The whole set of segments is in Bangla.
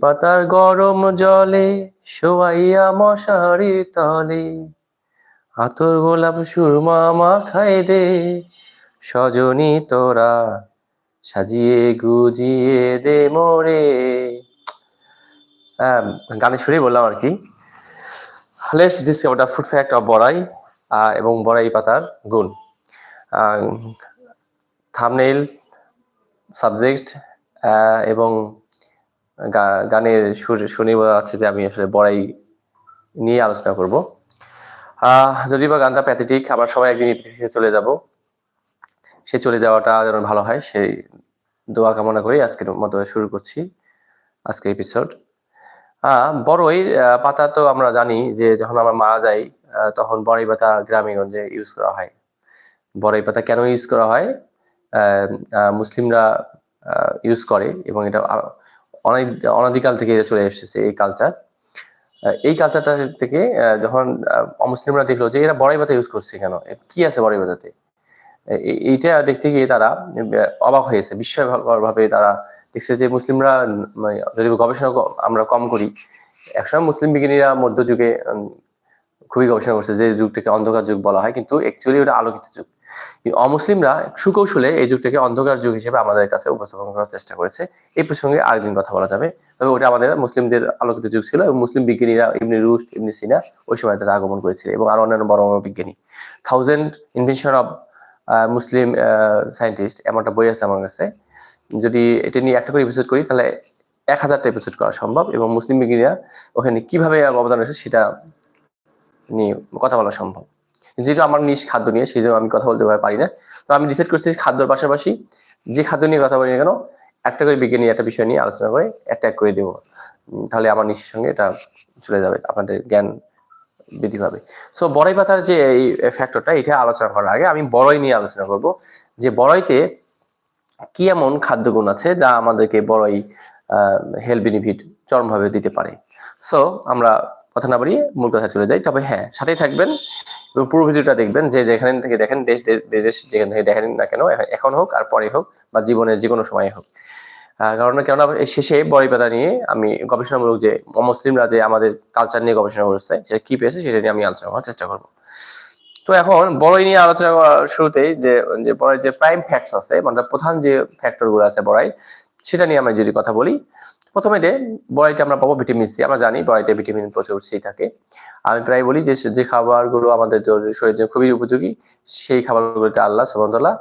পাতার গরম জলে শোয়াইয়া মশারি তলে। আতর গোলাপ সুরমা মাখাই দে সজনী তোরা সাজিয়ে গুজিয়ে দে মোরে। আহ, গানের সুরেই বললাম আর কি। Let's discover the food fact of boroi এবং বড়াই পাতার গুণ। থামনেইল সাবজেক্ট এবং গানের সুর শুনে বোঝা যাচ্ছে যে আমি আসলে বড়াই নিয়ে আলোচনা করব। যদি বা গানটা প্যাথেটিক আমরা সবাই একদিন চলে যাব। সে চলে যাওয়াটা যেন ভালো হয় সেই দোয়া কামনা করি আজকের মতো শুরু করছি আজকের এপিসোড বড়ই পাতা তো আমরা জানি যে যখন আমরা মারা যাই তখন বড়ই পাতা গ্রামে গঞ্জে ইউজ করা হয়। বড়ই পাতা কেন ইউজ করা হয়? মুসলিমরা ইউজ করে এবং এটা অনেক অনাদিকাল থেকে চলে এসেছে এই কালচার এই কালচারটা থেকে যখন আহ, অমুসলিমরা দেখল যে এরা বড়ই ইউজ করছে কেন? কি আছে বড়ই পাতাতে এইটা দেখতে গিয়ে তারা অবাক হয়েছে বিস্ময়কর ভাবে তারা দেখছে যে মুসলিমরা মানে যদি গবেষণা আমরা কম করি একসময় মুসলিম বিজ্ঞানীরা মধ্যযুগে খুবই গবেষণা করছে যে যুগটাকে অন্ধকার যুগ বলা হয় কিন্তু অ্যাকচুয়ালি ওটা আলোকিত যুগ। অমুসলিমরা সুকৌশলে এই যুগটাকে অন্ধকার যুগ হিসেবে আমাদের কাছে উপস্থাপন করার চেষ্টা করেছে। এই প্রসঙ্গে আরেকদিন কথা বলা যাবে। তবে ওটা আমাদের মুসলিমদের আলোকিত যুগ ছিল এবং মুসলিম বিজ্ঞানীরা ইবনে রুশ ইবনে সিনা ওই সময় তারা আগমন করেছিল এবং আরও অন্যান্য বড় বড় বিজ্ঞানী। Thousand invention of Muslim scientist এমন একটা বই আছে আমার কাছে। যদি এটা নিয়ে একটা করে এপিসোড করি, তাহলে এক হাজারটা এপিসোড করা সম্ভব এবং মুসলিম বিজ্ঞানীরা ওখানে কীভাবে অবদান রয়েছে সেটা নিয়ে কথা বলা সম্ভব। যেহেতু আমার নিজ খাদ্য নিয়ে, সেই জন্য আমি কথা বলতে পারি না। তো আমি ডিসাইড করছি খাদ্যর পাশাপাশি যে খাদ্য নিয়ে কথা বলি না কেন, একটা করে বিজ্ঞানী, একটা বিষয় নিয়ে আলোচনা করে একটা করে দেবো। তাহলে আমার নিশ্চের সঙ্গে এটা চলে যাবে, আপনাদের জ্ঞান বৃদ্ধি পাবে। সো বড়ই পাতার যে এই ফ্যাক্টরটা এটা আলোচনা করার আগে আমি বড়ই নিয়ে আলোচনা করব, যে বড়ইতে কি এমন খাদ্যগুণ আছে যা আমাদেরকে বড়ই হেলথ বেনিফিট চরমভাবে দিতে পারে। সো আমরা কথা না বাড়িয়ে মূল কথা চলে যাই। তবে হ্যাঁ সাথেই থাকবেন এবং পুরো ভিডিওটা দেখবেন যে যেখানে থেকে দেখেন, দেশ দেশ যেখান থেকে দেখেন না কেন, এখন- হোক আর পরে হোক বা জীবনের যে কোনো সময় হোক। কারণ কেননা শেষে বড়ি পাতা নিয়ে আমি গবেষণামূলক যে মুসলিমরা যে আমাদের কালচার নিয়ে গবেষণা করেছে সেটা কি পেয়েছে সেটা নিয়ে আমি আলোচনা করার চেষ্টা করব। তো এখন বড়ই নিয়ে আলোচনা করার শুরুতেই যে যে বড়াই যে প্রাইম ফ্যাক্টস আছে মানে প্রধান যে ফ্যাক্টরগুলো আছে বড়াই, সেটা নিয়ে আমরা যদি কথা বলি প্রথমে যে বড়াইতে আমরা পাবো ভিটামিন সি, আমরা জানি বড়াইতে ভিটামিন প্রচুর সি থাকে। আমি প্রায় বলি যে যে খাবারগুলো আমাদের শরীরের জন্য খুবই উপযোগী, সেই খাবারগুলোতে আল্লাহ সুবহানাহু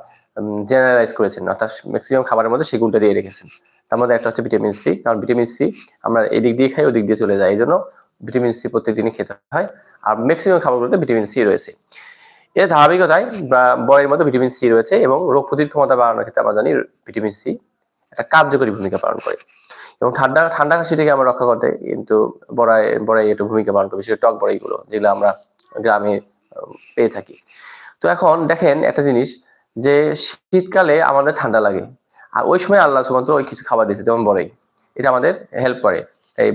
জেনারেলাইজ করেছেন, অর্থাৎ ম্যাক্সিমাম খাবারের মধ্যে সেই গুণটা দিয়ে রেখেছেন। তার মধ্যে একটা হচ্ছে ভিটামিন সি, কারণ ভিটামিন সি আমরা এদিক দিয়ে খাই, ওদিক দিয়ে চলে যায় এই জন্য ভিটামিন সি প্রত্যেকদিনই খেতে হয়, আর ম্যাক্সিমাম খাবারগুলোতে ভিটামিন সি রয়েছে। এর ধারাবাহিকতায় বড়ের মধ্যে ভিটামিন সি রয়েছে এবং রোগ প্রতিরোধ ক্ষমতা বাড়ানোর ক্ষেত্রে আমরা জানি ভিটামিন সি একটা কার্যকরী ভূমিকা পালন করে। এবং ঠান্ডা ঠান্ডা কাশি থেকে আমরা রক্ষা করতে কিন্তু বড়াই বড়াই একটু ভূমিকা পালন করে, বিশেষ টক বড়াইগুলো, যেগুলো আমরা গ্রামে পেয়ে থাকি। তো এখন দেখেন একটা জিনিস, যে শীতকালে আমাদের ঠান্ডা লাগে। আর ওই সময় আল্লাহ সুমন্ত্র ওই কিছু খাবার দিয়েছে, যেমন বড়াই। এটা আমাদের হেল্প করে এই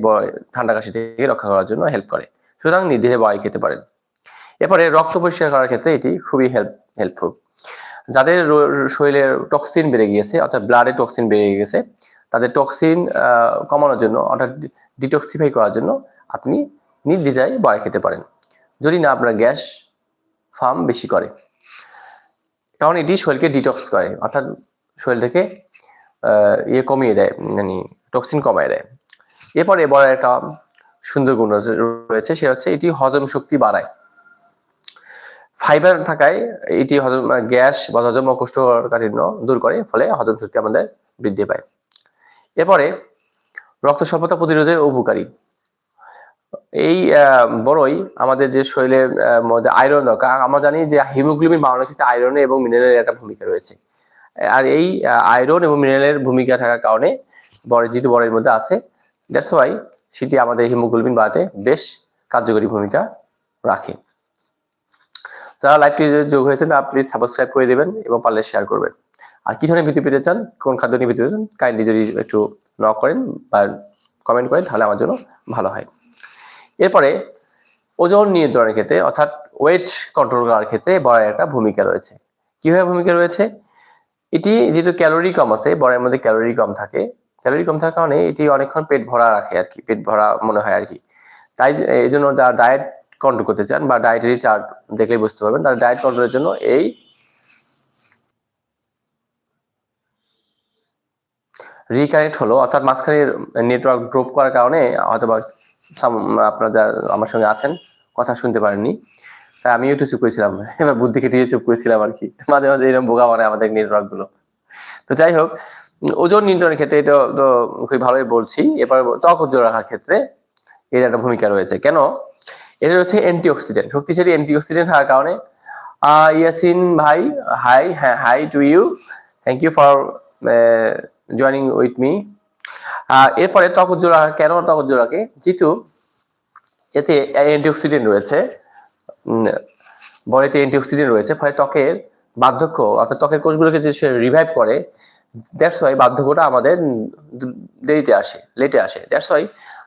ঠান্ডা কাশি থেকে রক্ষা করার জন্য হেল্প করে। সুতরাং নির্দ্বিধায় বড়াই খেতে পারেন। এরপরে রক্ত পরিষ্কার করার ক্ষেত্রে এটি খুবই হেল্প হেল্পফুল যাদের শরীরে টক্সিন বেড়ে গিয়েছে, অর্থাৎ ব্লাডে টক্সিন বেড়ে গেছে তাদের টক্সিন কমানোর জন্য, অর্থাৎ ডিটক্সিফাই করার জন্য আপনি নির্দ্বিধায় বড়াই খেতে পারেন। যদি না, আপনার গ্যাস ফার্ম বেশি করে। কারণ এটি শরীরকে ডিটক্স করে, অর্থাৎ শরীর থেকে ইয়ে কমিয়ে দেয় মানে টক্সিন কমায় দেয়। এরপরে বড় একটা সুন্দর গুণ রয়েছে, সেটা হচ্ছে এটি হজম শক্তি বাড়ায়। ফাইবার থাকায় এটি হজম গ্যাস বা হজম ও কোষ্ঠকাঠিন্য দূর করে, ফলে হজম শক্তি আমাদের বৃদ্ধি পায়। এরপরে রক্ত স্বল্পতা প্রতিরোধের উপকারী। এই বড়ই আমাদের যে শরীরের মধ্যে আয়রন দরকার আমরা জানি যে হিমোগ্লোবিন বাড়ানোর ক্ষেত্রে আয়রনের এবং মিনারেলের একটা ভূমিকা রয়েছে। আর এই আয়রন এবং মিনারেলের ভূমিকা থাকার কারণে বড়, যেহেতু বড়ের মধ্যে আছে দ্যাটস ওয়াই সেটি আমাদের হিমোগ্লোবিন বাড়াতে বেশ কার্যকরী ভূমিকা রাখে। যারা লাইভটি যোগ হয়েছেন প্লিজ সাবস্ক্রাইব করে দেবেন এবং পারলে শেয়ার করবেন। আর কি ধরনের ভিডিও পেতে চান, কোন খাদ্য নিয়ে ভিডিও পেতে চান কাইন্ডলি যদি একটু ন করেন বা কমেন্ট করেন, তাহলে আমার জন্য ভালো হয়। এরপরে, ওজন নিয়ন্ত্রণের ক্ষেত্রে, অর্থাৎ ওয়েট কন্ট্রোল করার ক্ষেত্রে বড়ার একটা ভূমিকা রয়েছে। কীভাবে ভূমিকা রয়েছে? এটি যেহেতু ক্যালোরি কম আছে বড়ের মধ্যে ক্যালোরি কম থাকে। ক্যালোরি কম থাকার কারণে এটি অনেকক্ষণ পেট ভরা রাখে আর কি, পেট ভরা মনে হয় আর কি। তাই এই জন্য যারা ডায়েট কন্ট্রোল করতে চান বা ডায়েটারি চার্ট দেখলেই বুঝতে পারবেন। তারা ডায়েট কন্ট্রোলের জন্য এই রিকানেক্ট হলো, অর্থাৎ মাঝখানে নেটওয়ার্ক ড্রপ করার কারণে হয়তো বা আপনারা যা আমার সঙ্গে আছেন, কথা শুনতে পারেননি। তাই আমি একটু চুপ করেছিলাম। এবার বুদ্ধি খেটিয়ে চুপ করেছিলাম আর কি। মাঝে মাঝে এরকম বোকা মানে আমাদের নেটওয়ার্কগুলো। তো যাই হোক, ওজন নিয়ন্ত্রণের ক্ষেত্রে এটা তো খুবই ভালোই বলছি। এবার ত্বক উজ্জ্বল রাখার ক্ষেত্রে এর একটা ভূমিকা রয়েছে। কেন? এটা রয়েছে অ্যান্টিঅক্সিডেন্ট শক্তিশালী অ্যান্টিঅক্সিডেন্ট হওয়ার কারণে। ইয়াসিন ভাই হাই হ্যাঁ hi to you thank you for joining with me এরপরে ত্বক উজ্জ্বল রাখা কেন ত্বক উজ্জ্বল রাখে যেহেতু এতে অ্যান্টিঅক্সিডেন্ট রয়েছে বডিতে অ্যান্টিঅক্সিডেন্ট রয়েছে, ফলে ত্বকের বার্ধক্য, অর্থাৎ ত্বকের কোষগুলোকে যে সে রিভাইভ করে দ্যাটস ওয়াই বার্ধক্যটা আমাদের দেরিতে আসে লেটে আসে। দ্যাটস ওয়াই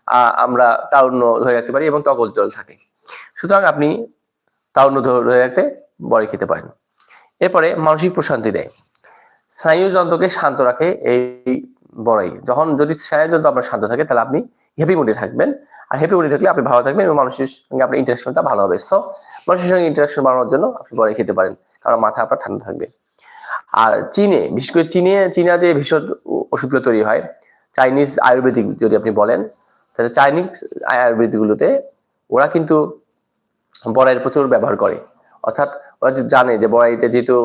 আমরা তারুণ্য ধরে রাখতে পারি এবং ত্বক উজ্জ্বল থাকে। সুতরাং আপনি তারুণ্য ধরে রাখতে বড়ি খেতে পারেন। এরপরে মানসিক প্রশান্তি দেয়। স্নায়ু যন্ত্রকে শান্ত রাখে এই বড়াই। যখন যদি স্নায়ু যন্ত্র আপনার শান্ত থাকে, তাহলে আপনি হ্যাপি মুডে থাকবেন। আর হ্যাপি মুডে থাকলে আপনি ভালো থাকবেন এবং মানুষের সঙ্গে আপনার ইন্টারাকশনটা ভালো হবে। সো মানুষের সঙ্গে ইন্টারাকশন বাড়ানোর জন্য আপনি বড়াই খেতে পারেন। কারণ মাথা আপনার ঠান্ডা থাকবে। আর চীনে, বিশেষ করে চীনে, চীনা যে ভীষণ ওষুধগুলো তৈরি হয়, চাইনিজ আয়ুর্বেদিক যদি আপনি বলেন তাহলে চাইনিজ আয়ুর্বেদিকগুলোতে ওরা কিন্তু বড়াইয়ের প্রচুর ব্যবহার করে। অর্থাৎ ওরা জানে যে বড়াইতে যেহেতু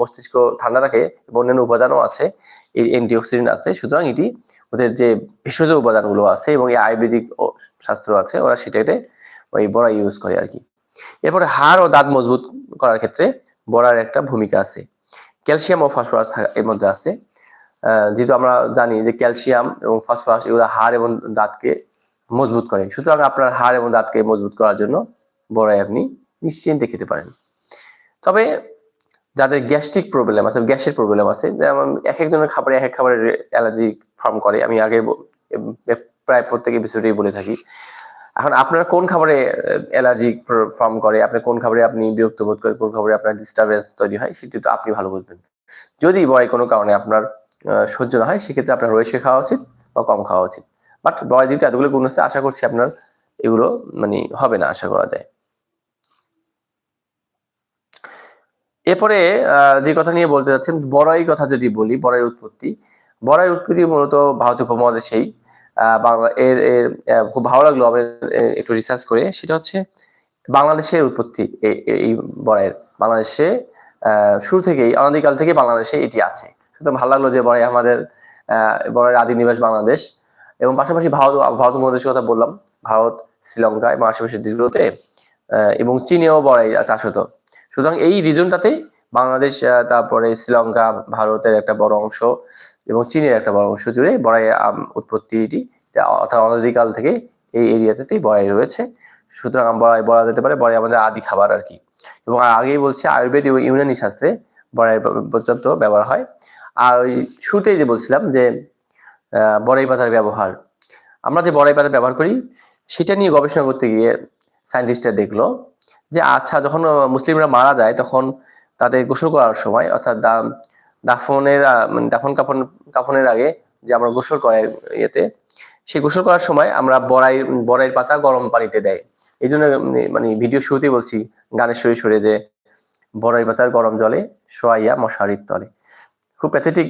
মস্তিষ্ক ঠান্ডা রাখে এবং অন্যান্য উপাদানও আছে, এই অ্যান্টিঅক্সিডেন্ট আছে, সুতরাং এটি ওদের যে ভেষজ উপাদানগুলো আছে এবং এই আয়ুর্বেদিক শাস্ত্র আছে, ওরা সেটাতে ওই বড়া ইউজ করে আর কি। এরপরে হাড় ও দাঁত মজবুত করার ক্ষেত্রে বড়ার একটা ভূমিকা আছে। ক্যালসিয়াম ও ফসফরাস এর মধ্যে আছে। যেহেতু আমরা জানি যে ক্যালসিয়াম এবং ফসফরাস এগুলো হাড় এবং দাঁতকে মজবুত করে। সুতরাং আপনার হাড় এবং দাঁতকে মজবুত করার জন্য বড়াই আপনি নিশ্চিন্তে খেতে পারেন। তবে যাদের গ্যাস্ট্রিক প্রবলেম আছে, গ্যাসের প্রবলেম আছে, যেমন এক একজনের খাবারে এক এক খাবারের অ্যালার্জি ফর্ম করে, আমি আগে প্রায় প্রত্যেক এপিসোডেই বলে থাকি। এখন আপনার কোন খাবারে অ্যালার্জি ফর্ম করে আপনি কোন খাবারে আপনি বিরক্ত বোধ করেন, কোন খাবারে আপনার ডিস্টারবেন্স তৈরি হয়, সেটি তো আপনি ভালো বুঝবেন। যদি বয় কোনো কারণে আপনার সহ্য না হয়, সেক্ষেত্রে আপনার রয়েছে খাওয়া উচিত বা কম খাওয়া উচিত। বাট বয় যেটা এতগুলো গুণ আছে আশা করছি আপনার এগুলো মানে হবে না, আশা করা যায়। এরপরে যে কথা নিয়ে বলতে যাচ্ছেন, বড়াই কথা যদি বলি বড়াই উৎপত্তি। বড়াই উৎপত্তি মূলত ভারত উপমহাদেশেই বাংলা, এর এর খুব ভালো লাগল আমি একটু রিসার্চ করে। সেটা হচ্ছে বাংলাদেশের উৎপত্তি এই বড়াইয়ের। বাংলাদেশে শুরু থেকেই অনাদিকাল থেকে বাংলাদেশে এটি আছে। সুতরাং ভালো লাগল যে বড়াই আমাদের বড়াইয়ের আদি নিবাস বাংলাদেশ। এবং পাশাপাশি ভারত ভারত উপমহাদেশের কথা বললাম। ভারত, শ্রীলঙ্কা এবং আশেপাশের দেশগুলোতে এবং চীনেও বড়াই চাষ হতো। সুতরাং এই রিজনটাতেই বাংলাদেশ তারপরে শ্রীলঙ্কা ভারতের একটা বড় অংশ এবং চীনের একটা বড় অংশ জুড়ে বড়াই উৎপত্তিটি অর্থাৎ অনাদিকাল থেকে এই এরিয়াতেই বড়াই রয়েছে। সুতরাং বড়াই বলা যেতে পারে বড়াই আমাদের আদি খাবার আর কি। এবং আগেই বলছে আয়ুর্বেদ এবং ইউনানি শাস্ত্রে বড়াই পর্যন্ত ব্যবহার হয়। আর ওই শুরুতেই যে বলছিলাম যে বড়াই পাতার ব্যবহার। আমরা যে বড়াই পাতা ব্যবহার করি, সেটা নিয়ে গবেষণা করতে গিয়ে সায়েন্টিস্টরা দেখল যে আচ্ছা যখন মুসলিমরা মারা যায়, তখন তাদের গোসল করার সময়, অর্থাৎ দাফনের মানে দাফন কাফন কাফনের আগে যে আমরা গোসল করে ইয়েতে, সেই গোসল করার সময় আমরা বড়াই, বড়াইয়ের পাতা গরম পানিতে দেয়। এই জন্য মানে ভিডিও শুরুতেই বলছি, গানের সরে সরে যে, বড়াই পাতার গরম জলে শোয়াইয়া মশারির তলে। খুব প্যাথেটিক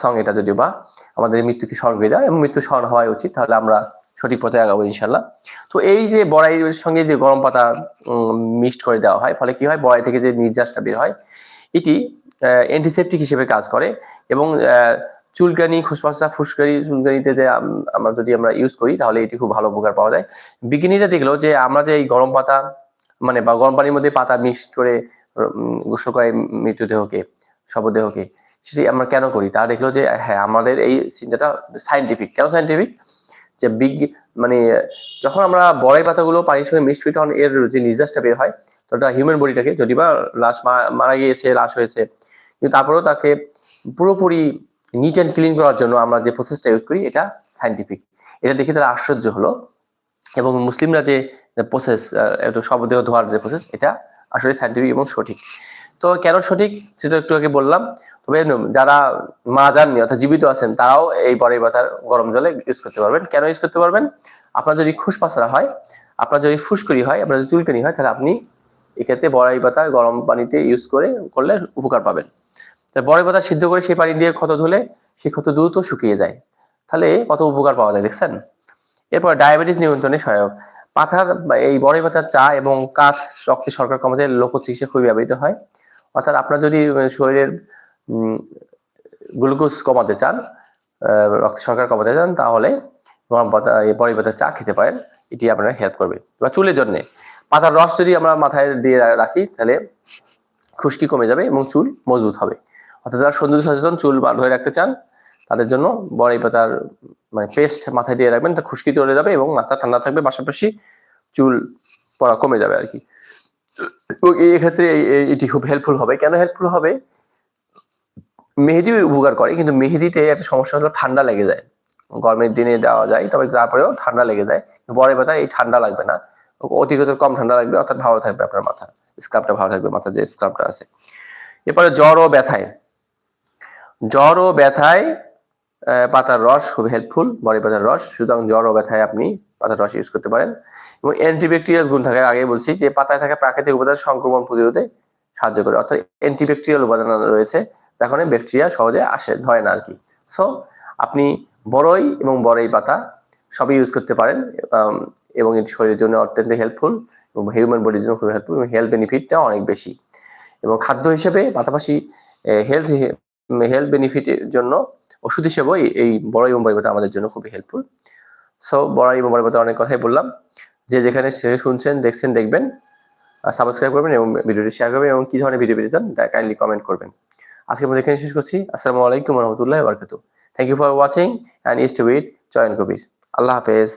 সং এটা যদিও বা, আমাদের মৃত্যুকে স্মরণ করে দেয় এবং মৃত্যু স্মরণ হওয়া উচিত, তাহলে আমরা সঠিক পথে আগাবো ইনশাল্লাহ। তো এই যে বড়াইয়ের সঙ্গে যে গরম পাতা মিক্সড করে দেওয়া হয়, ফলে কি হয়? বড়াই থেকে যে নির্যাসটা বের হয়, এটি অ্যান্টিসেপটিক হিসেবে কাজ করে এবং চুলকানি খুসপাসা ফুসকারি চুলকানিতে যে আমরা যদি আমরা ইউজ করি, তাহলে এটি খুব ভালো উপকার পাওয়া যায়। বিজ্ঞানীরা দেখল যে, আমরা যে এই গরম পাতা মানে বা গরম পানির মধ্যে পাতা মিক্সড করে গোসল করে মৃত্যুদেহকে। শবদেহকে। সেটি আমরা কেন করি? তা দেখল যে হ্যাঁ আমাদের এই চিন্তাটা সাইন্টিফিক কেন সাইন্টিফিক যে বিগ মানে যখন আমরা বড়াই পাতাগুলো পানির সঙ্গে মিক্সড করি তখন এর যে নির্যাসটা বের হয় তো ওটা হিউম্যান বডিটাকে যদি বা লাশ মারা গিয়েছে, লাশ হয়েছে, কিন্তু তারপরেও তাকে পুরোপুরি নিট অ্যান্ড ক্লিন করার জন্য আমরা যে প্রসেসটা ইউজ করি, এটা সাইন্টিফিক এটা দেখে তারা আশ্চর্য হলো এবং মুসলিমরা যে প্রসেস শবদেহ ধোয়ার যে প্রসেস এটা আসলে সাইন্টিফিক এবং সঠিক। তো কেন সঠিক সেটা একটু আগে বললাম। তবে যারা মা যাননি অর্থাৎ জীবিত আছেন, তারাও এই বড়াই পাতার গরম জলে ইউজ করতে পারবেন। কেন ইউজ করতে পারবেন? আপনার যদি খুশপাসরা হয়, আপনার যদি ফুসকুড়ি হয়, আপনার যদি চুলকানি হয়, তাহলে আপনি এক্ষেত্রে বড়াই পাতা গরম পানিতে ইউজ করে, করলে উপকার পাবেন। বড়াই পাতা সিদ্ধ করে সেই পানি দিয়ে ক্ষত ধুলে সেই ক্ষত দ্রুত শুকিয়ে যায়। তাহলে কত উপকার পাওয়া যায় দেখছেন? এরপর ডায়াবেটিস নিয়ন্ত্রণে সহায়ক। পাথার এই বড়াই পাতার চা এবং কাঁচ রক্তে শর্করা কমাতে লোক চিকিৎসা খুবই ব্যবহৃত হয়। অর্থাৎ আপনার যদি শরীরের গ্লুকোজ কমাতে চান রক্ত শর্করা কমাতে চান, তাহলে গরম পাতা বড়ি পাতার চা খেতে পারেন। এটি আপনার হেল্প করবে। বা চুলের জন্য। পাতার রস যদি আমরা মাথায় দিয়ে রাখি, তাহলে খুশকি কমে যাবে এবং চুল মজবুত হবে। অর্থাৎ যারা সৌন্দর্য সচেতন, চুল ধরে রাখতে চান, তাদের জন্য বড়ি পাতার মানে পেস্ট মাথায় দিয়ে রাখবেন, তা খুশকি চলে যাবে এবং মাথা ঠান্ডা থাকবে, পাশাপাশি চুল পড়া কমে যাবে আর কি। এবং এটি খুব হেল্পফুল হবে। কেন হেল্পফুল হবে? মেহেদি উপকার করে, কিন্তু মেহেদিতে একটা সমস্যা হলো ঠান্ডা লেগে যায়। গরমের দিনে দেওয়া যায়, তবে তারপরেও ঠান্ডা লেগে যায়। বড় পাতা এই ঠান্ডা লাগবে না। অতিরিক্ত কম ঠান্ডা লাগবে, অর্থাৎ ভালো থাকবে আপনার মাথা। স্কার্পটা ভালো থাকবে, মাথার যে স্কার্পটা আছে। এরপরে জ্বর ও ব্যথায়। জ্বর ও ব্যথায় পাতার রস খুব হেল্পফুল বড়ি পাতার রস। সুতরাং জ্বর ও ব্যথায় আপনি পাতার রস ইউজ করতে পারেন। এবং অ্যান্টিব্যাকটেরিয়াল গুণ থাকে আগে বলছি যে পাতায় থাকা প্রাকৃতিক উপাদান সংক্রমণ প্রতিরোধে সাহায্য করে। অর্থাৎ অ্যান্টিব্যাকটেরিয়াল উপাদান রয়েছে যার ব্যাকটেরিয়া সহজে আসে, ধরে না আর কি সো আপনি বড়ই এবং বড়ই পাতা সবই ইউজ করতে পারেন এবং এটি শরীরের জন্য অত্যন্ত হেল্পফুল এবং হিউম্যান বডির জন্য খুব হেল্পফুল এবং হেলথ বেনিফিটটা অনেক বেশি। এবং খাদ্য হিসেবে পাশাপাশি হেলথ হেলথ বেনিফিটের জন্য ওষুধ হিসেবেও এই- এই বড় এবং বড় পাতা আমাদের জন্য খুবই হেল্পফুল সো বড়াই এবং বড় পাতা অনেক কথাই বললাম। যে যেখানে শুনছেন, দেখছেন, দেখবেন সাবস্ক্রাইব করবেন এবং ভিডিওটি শেয়ার করবেন এবং কি ধরনের ভিডিও পেতে চান কাইন্ডলি কমেন্ট করবেন। আজকে আমরা এখানে শেষ করছি। আসসালামু আলাইকুম রহমতুল্লাহ বারকাত thank you for watching and east with join Kabir আল্লাহ হাফেজ।